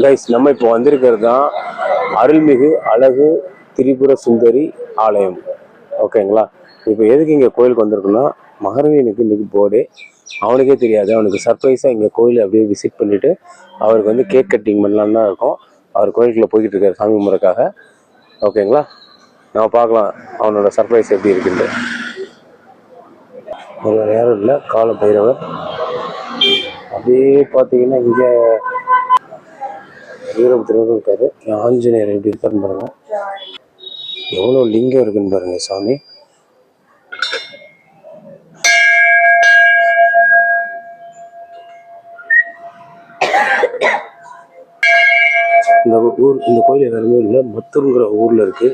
Guys நம்ம இப்போ வந்திருக்கிறது தான் அருள்மிகு அழகு திரிபுர சுந்தரி ஆலயம். ஓகேங்களா? இப்போ எதுக்கு இங்கே கோயிலுக்கு வந்திருக்குன்னா மகரவீனுக்கு இன்றைக்கி போர்டே அவனுக்கே தெரியாது. அவனுக்கு சர்ப்ரைஸாக இங்கே கோயில் அப்படியே விசிட் பண்ணிவிட்டு அவருக்கு வந்து கேக் கட்டிங் பண்ணலான்னு தான் இருக்கும். அவர் கோயிலுக்குள்ள போய்கிட்டு இருக்கார் சாமி முறைக்காக ஓகேங்களா? நம்ம பார்க்கலாம் அவனோட சர்ப்ரைஸ் எப்படி இருக்குன்ட்டு. வேறு யாரும் இல்லை. கால பைரவர். அப்படியே பார்த்தீங்கன்னா இங்கே வீரபத்திரரும் இருக்காரு. ஆஞ்சநேயர் எப்படி இருக்காருன்னு பாருங்க. எவ்வளோ லிங்கம் இருக்குன்னு பாருங்க சாமி. இந்த ஊர் இந்த கோயில் எல்லாருமே இல்லை மத்தூருங்கிற ஊர்ல இருக்கு.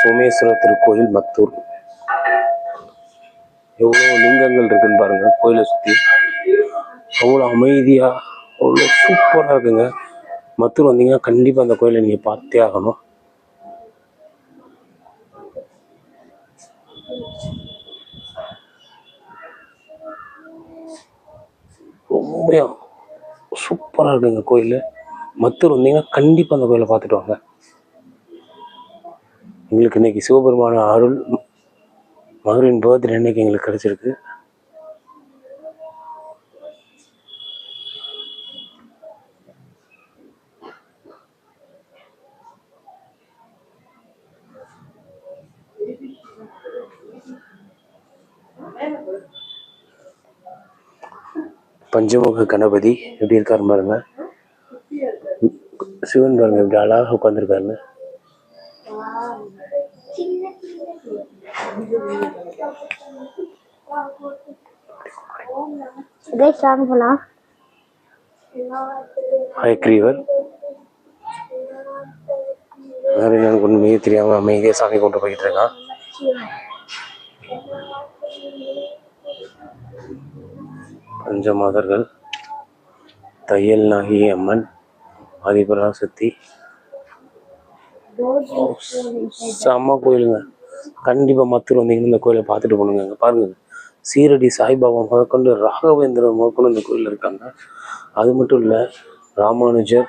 சோமேஸ்வரர் திருக்கோயில் மத்தூர். எவ்வளோ லிங்கங்கள் இருக்குன்னு பாருங்க கோயிலை சுற்றி அவ்வளோ அமைதியாக அவ்வளோ சூப்பராக இருக்குங்க. மத்தூர் வந்தீங்கன்னா கண்டிப்பாக அந்த கோயிலை நீங்கள் பார்த்தே ஆகணும். ரொம்ப சூப்பராக இருக்குங்க கோயில். மத்தூர் வந்தீங்கன்னா கண்டிப்பாக அந்த கோயிலை பார்த்துட்டு வாங்க. எங்களுக்கு இன்னைக்கு சிவபெருமான அருள் மகரின் பர்த்டே அன்னைக்கு எங்களுக்கு கிடைச்சிருக்கு. பஞ்சமுக கணபதி எப்படி இருக்காரு பாருங்க. சிவன் பாருங்க இப்படி அழகாக உட்காந்துருக்காருன்னு இதே சாங் வேற எனக்கு ஒன்றுமே தெரியாம அமைதியாக சாமி கொண்டு போய்கிட்டு இருக்கான் பஞ்சமாதர்கள் தையல் நாகி அம்மன் ஆதிபராசக்தி. செம்ம கோயிலுங்க. கண்டிப்பாக மத்தூர் வந்தீங்கன்னா இந்த கோயிலை பார்த்துட்டு போகணுங்க. அங்கே பாருங்கள் சீரடி சாய்பாபா முதற்கொண்டு ராகவேந்திரன் முதற்கொண்டு இந்த கோயிலில் இருக்காங்க. அது மட்டும் இல்லை ராமானுஜர்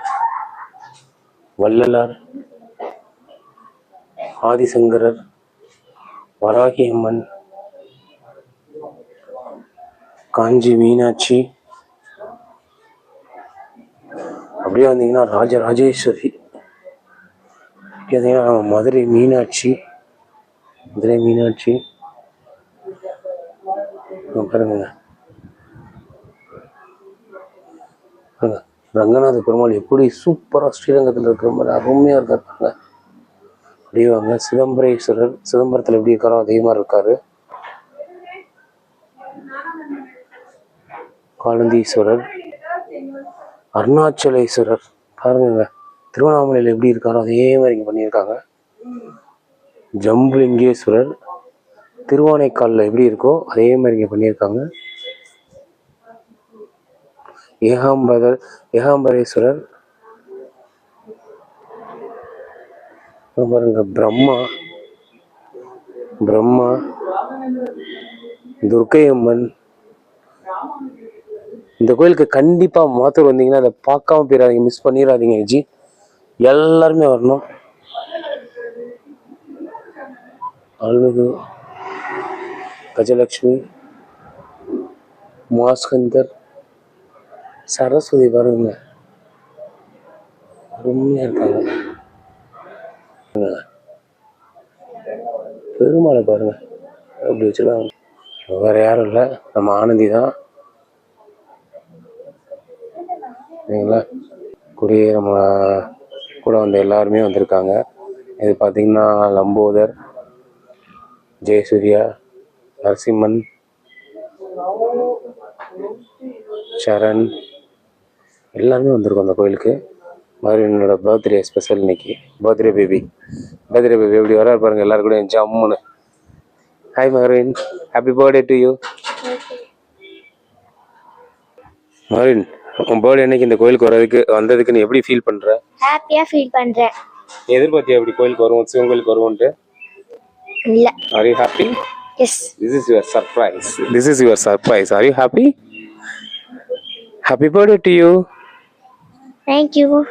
வள்ளலார் ஆதிசங்கரர் வராகி அம்மன் காஞ்சி மீனாட்சி. அப்படியே வந்தீங்கன்னா ராஜராஜேஸ்வரி அப்படியே வந்தீங்கன்னா மதுரை மீனாட்சி. மதுரை மீனாட்சி. பாருங்க. ரங்கநாத பெருமாள் எப்படி சூப்பராக ஸ்ரீரங்கத்தில் இருக்கிற மாதிரி அருமையாக இருக்காரு பாருங்க அப்படியே வாங்க. சிதம்பரேஸ்வரர் சிதம்பரத்தில் எப்படி இருக்காரோ அதே மாதிரி இருக்காரு. காலந்தீஸ்வரர் அருணாச்சலேஸ்வரர். பாருங்க திருவண்ணாமலையில் எப்படி இருக்காரோ அதே மாதிரி இங்கே பண்ணியிருக்காங்க. ஜம்புலிங்கேஸ்வரர் திருவானைக்காலில் எப்படி இருக்கோ அதே மாதிரி இங்கே பண்ணியிருக்காங்க. ஏகாம்பரர் ஏகாம்பரேஸ்வரர் அப்புறம் பாருங்க பிரம்மா பிரம்மா துர்க்கை அம்மன் இந்த கோயிலுக்கு கண்டிப்பாக மாத்தூர் வந்தீங்கன்னா அதை பார்க்காம போயிடாதீங்க மிஸ் பண்ணிடாதீங்க ஜி எல்லாருமே வரணும். அருள்மிகு கஜலட்சுமி மாஸ்கந்தர் சரஸ்வதி பாருங்க அருமையாக இருக்காங்க. பெருமாளை பாருங்க. அப்படி வச்சுருக்காங்க. வேற யாரும் இல்லை. நம்ம ஆனந்தி தான். சரிங்களா? கூடயே நம்ம கூட வந்த எல்லாருமே வந்திருக்காங்க. இது பார்த்தீங்கன்னா லம்போதர் ஜெயசூர்யா நரசிம்மன் சரண் எல்லாருமே வந்திருக்கோம் அந்த கோயிலுக்கு. மாதிரி என்னோட பர்த்டே ஸ்பெஷல் இன்னைக்கு. பர்த்டே பேபி பர்த்டே பேபி எப்படி வராரு பாருங்க எல்லாரும் கூட ஜம்முன்னு. Hi மகரின் happy birthday to you மகரின் உன் பர்த்டே அன்னைக்கு இந்த கோயிலுக்கு வரதுக்கு வந்ததுக்கு நீ எப்படி ஃபீல் பண்ற? ஹாப்பியா ஃபீல் பண்றேன். நீ எதிர்பார்த்தியா எப்படி கோயிலுக்கு வருவோம் சிவன் கோயிலுக்கு வருவோன்ட்டு Are you happy? Yes. This is your surprise. This is your surprise. Are you happy? Happy birthday to you. Thank you.